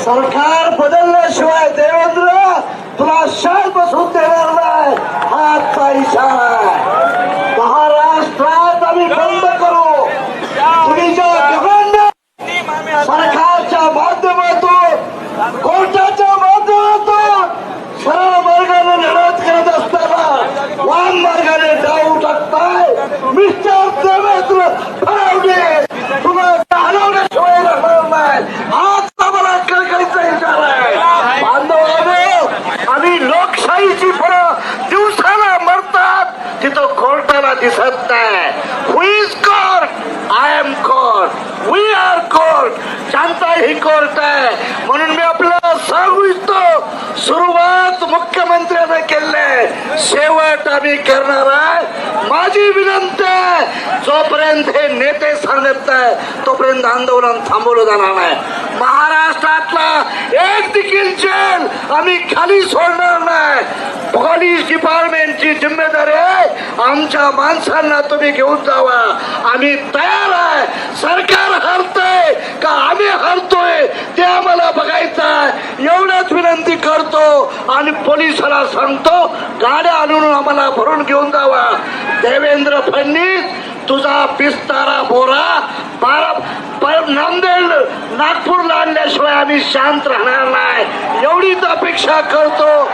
सरकार बदलल्याशिवाय देवेंद्र तुला शांत बसून देणार नाही हा आजचा इशारा आहे महाराष्ट्रात आम्ही बंद करू तुम्हीच्या घमंड सरकारच्या माध्यमातून कोर्टाच्या माध्यमातून सरळ मार्गाने लढत करत असताना वाम मार्गाने डाव टाकताय मिस्टर देवेंद्र फडणवीस तुम्हाला हलवण्याशिवाय राहणार नाही ही कोर्ट आहे. म्हणून मी आपल्याला सांगू इच्छितो सुरुवात मुख्यमंत्र्याने केले. शेवट आम्ही करणार आहे. माझी विनंती आहे जोपर्यंत हे नेते सांगत नाही तोपर्यंत आंदोलन थांबवलं जाणार नाही. महाराष्ट्रातला एक देखील जेल आम्ही खाली सोडणार नाही. पोलीस डिपार्टमेंटची जिम्मेदारी आहे. आमच्या माणसांना तुम्ही घेऊन जावा. आम्ही तयार आहे. सरकार हरत. करायचा एवढंच विनंती करतो आणि पोलिसाला सांगतो गाड्या आणून आम्हाला भरून घेऊन जावा. देवेंद्र फडणवीस तुझा पिस्तारा बोरा. बारा नांदेड नागपूरला आणल्याशिवाय आम्ही शांत राहणार नाही. एवढीच अपेक्षा करतो.